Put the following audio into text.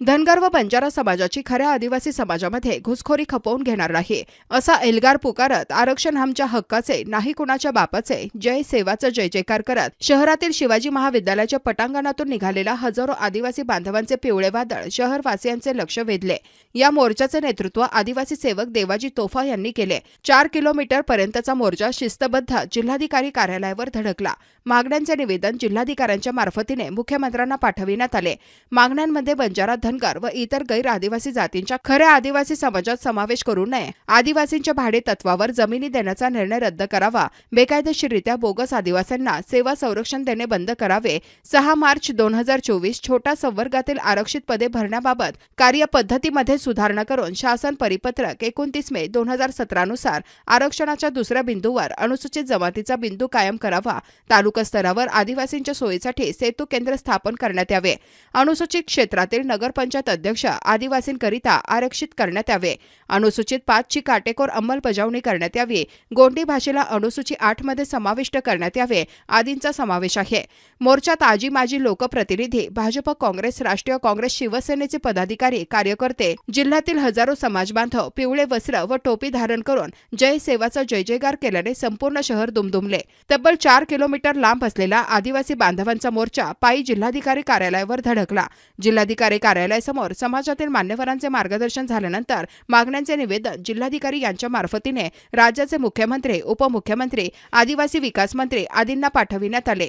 धनगर व बंजारा समाजाची खऱ्या आदिवासी समाजामध्ये घुसखोरी खपवून घेणार नाही. असा एल्गार पुकारत आरक्षण आमच्या हक्काचे नाही कुणाच्या बापाचे जय सेवाचं जय जयकार करत शहरातील शिवाजी महाविद्यालयाच्या पटांगणातून निघालेला हजारो आदिवासी बांधवांचे पिवळे वादळ शहरवासियांचे लक्ष वेधले. या मोर्चाचे नेतृत्व आदिवासी सेवक देवाजी तोफा यांनी केले. चार किलोमीटर पर्यंतचा मोर्चा शिस्तबद्ध जिल्हाधिकारी कार्यालयावर धडकला. मागण्यांचे निवेदन जिल्हाधिकाऱ्यांच्या मार्फतीने मुख्यमंत्र्यांना पाठविण्यात आले. मागण्यांमध्ये बंजारा धनगर व इतर गैर आदिवासी जातींच्या खऱ्या आदिवासी समाजात समावेश करू नये. आदिवासींच्या भाडे तत्वावर जमिनी देण्याचा निर्णय रद्द करावा. बेकायदेशीररित्या बोगस आदिवासींना सेवा संरक्षण देणे बंद करावे. सहा मार्च दोन हजार चोवीस छोटा संवर्गातील आरक्षित पदे भरण्याबाबत कार्यपद्धतीमध्ये सुधारणा करून शासन परिपत्रक एकोणतीस मे दोन हजार सतरानुसार आरक्षणाच्या दुसऱ्या बिंदूवर अनुसूचित जमातीचा बिंदू कायम करावा. तालुका स्तरावर आदिवासींच्या सोयीसाठी सेतू केंद्र स्थापन करण्यात यावे. अनुसूचित क्षेत्रातील नगर नगरपंचायत अध्यक्ष आदिवासींकरिता आरक्षित करण्यात यावे. अनुसूचित पाचची काटेकोर अंमलबजावणी करण्यात यावी. गोंडी भाषेला अनुसूची आठमध्ये समाविष्ट करण्यात यावे आदींचा समावेश आहे. मोर्चात आजी माजी लोकप्रतिनिधी भाजप काँग्रेस राष्ट्रीय काँग्रेस शिवसेनेचे पदाधिकारी कार्यकर्ते जिल्ह्यातील हजारो समाजबांधव पिवळे वस्त्र व टोपी धारण करून जय सेवाचा जय जयगार केल्याने संपूर्ण शहर दुमदुमले. तब्बल चार किलोमीटर लांब असलेला आदिवासी बांधवांचा मोर्चा पायी जिल्हाधिकारी कार्यालयावर धडकला. जिल्हाधिकारी कार्यालयासमोर समाजातील मान्यवरांचे मार्गदर्शन झाल्यानंतर मागण्यांचे निवेदन जिल्हाधिकारी यांच्या मार्फतीने राज्याचे मुख्यमंत्री उपमुख्यमंत्री आदिवासी विकास मंत्री आदींना पाठविण्यात आले.